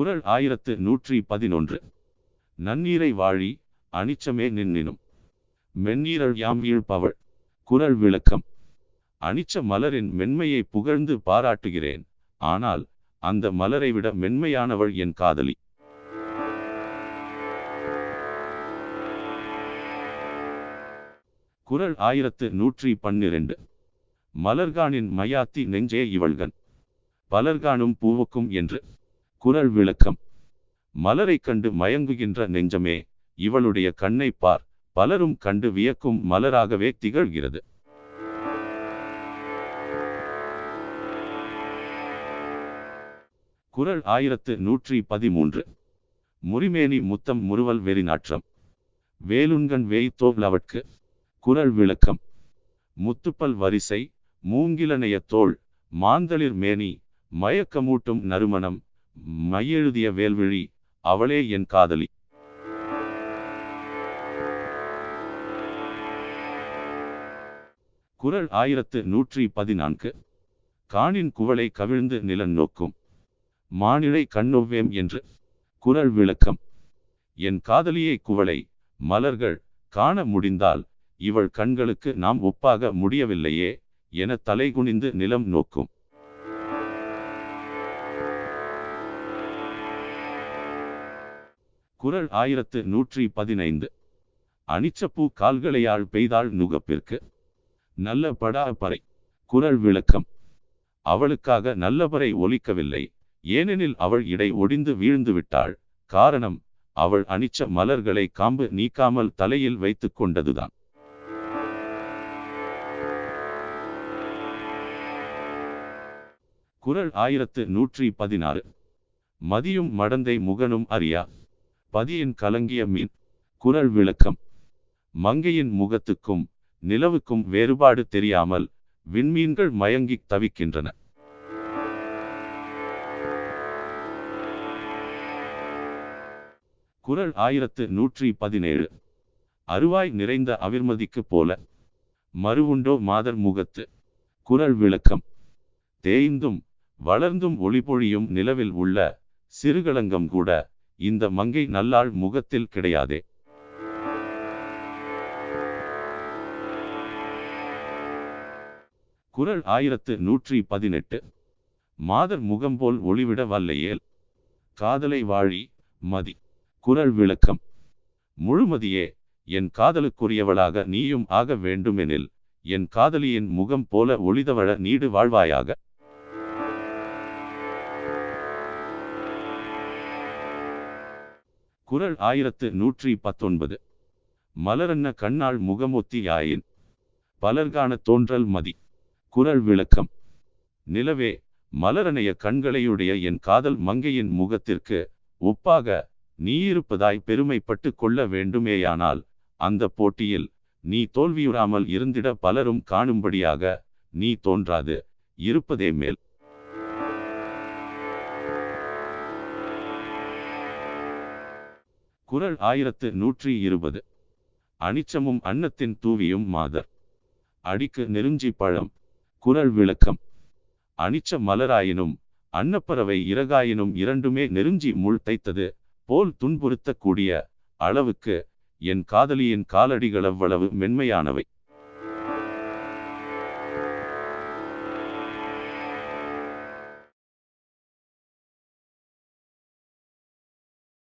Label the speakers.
Speaker 1: குரல் ஆயிரத்து நூற்றி பதினொன்று. நன்னீரை வாழி அனிச்சமே நின்னினும். மென்னீரல் யாம் வீழ்பவள் குரல் விளக்கம். அனிச்ச மலரின் மென்மையை புகழ்ந்து பாராட்டுகிறேன். ஆனால் அந்த மலரை விட மென்மையானவள் என் காதலி. குரல் ஆயிரத்து நூற்றி பன்னிரண்டு. மலர்கானின் மயாத்தி நெஞ்சே இவள்கன் பலர்கானும் பூவுக்கும் என்று. குரல் விளக்கம். மலரை கண்டு மயங்குகின்ற நெஞ்சமே இவளுடைய கண்ணை பார் பலரும் கண்டு வியக்கும் மலராகவே திகழ்கிறது. குறள் ஆயிரத்து நூற்றி பதிமூன்று. முறிமேனி முத்தம் முறுவல் வெறிநாற்றம். வேலுண்கண் வேய்த்தோவ்லவட்கு குரல் விளக்கம். முத்துப்பல் வரிசை மூங்கிலனைய தோள் மாந்தளிர் மேனி மயக்கமூட்டும் நறுமணம் மையெழுதிய வேல்விழி அவளே என் காதலி. குரல் ஆயிரத்து நூற்றி பதினான்கு. காணின் குவளை கவிழ்ந்து நிலன் நோக்கும். மானிழை கண்ணொவ்வேம் என்று குரல் விளக்கம். என் காதலியை குவளை மலர்கள் காண முடிந்தால் இவள் கண்களுக்கு நாம் ஒப்பாக முடியவில்லையே என தலைகுனிந்து நிலம் நோக்கும். குரல் ஆயிரத்து நூற்றி பதினைந்து. அனிச்சப்பூ கால்களையாள் பெய்தாள் நுகப்பிற்கு. நல்ல படா பறை. குரல் விளக்கம். அவளுக்காக நல்லபறை ஒலிக்கவில்லை. ஏனெனில் அவள் இடை ஒடிந்து வீழ்ந்து விட்டாள். காரணம் அவள் அனிச்ச மலர்களை காம்பு நீக்காமல் தலையில் வைத்துக் கொண்டதுதான். குரல் ஆயிரத்து நூற்றி பதினாறு. மதியும் மடந்தை முகனும் அறியா. பதியின் கலங்கிய மீன் குரல் விளக்கம். மங்கையின் முகத்துக்கும் நிலவுக்கும் வேறுபாடு தெரியாமல் விண்மீன்கள் மயங்கி தவிக்கின்றன. குரல் ஆயிரத்து நூற்றி பதினேழு. அருவாய் நிறைந்த அவிர்மதிக்கு போல மறுவுண்டோ மாதர் முகத்து குரல் விளக்கம். தேய்ந்தும் வளர்ந்தும் ஒளிபொழியும் நிலவில் உள்ள சிறுகளங்கம் கூட இந்த மங்கை நல்லாள் முகத்தில் கிடையாதே. குரல் ஆயிரத்து நூற்றி பதினெட்டு. மாதர் முகம்போல் ஒளிவிட வல்லையேல். காதலை வாழி மதி. குரல் விளக்கம். முழுமதியே என் காதலுக்குரியவளாக நீயும் ஆக வேண்டுமெனில் என் காதலியின் முகம் போல ஒளிதவழ நீடு வாழ்வாயாக. குரல் ஆயிரத்து நூற்றி பத்தொன்பது. மலரன்ன கண்ணாள் முகமொத்தி ஆயின் பலர்கான தோன்றல் மதி. குரல் விளக்கம். நிலவே மலரனைய கண்களையுடைய என் காதல் மங்கையின் முகத்திற்கு ஒப்பாக நீ இருப்பதாய் பெருமைப்பட்டு கொள்ள வேண்டுமேயானால் அந்த போட்டியில் நீ தோல்வியுறாமல் இருந்திட பலரும் காணும்படியாக நீ தோன்றாது இருப்பதே மேல். குறள் ஆயிரத்து நூற்றி இருபது. அனிச்சமும் அன்னத்தின் தூவியும் மாதர். அடிக்கு நெருஞ்சி பழம். குரல் விளக்கம். அனிச்ச மலராயினும் அன்னப்பறவை இறகாயினும் இரண்டுமே நெருஞ்சி முள் தைத்தது போல் துன்புறுத்தக்கூடிய அளவுக்கு என் காதலியின் காலடிகள் அவ்வளவு மென்மையானவை.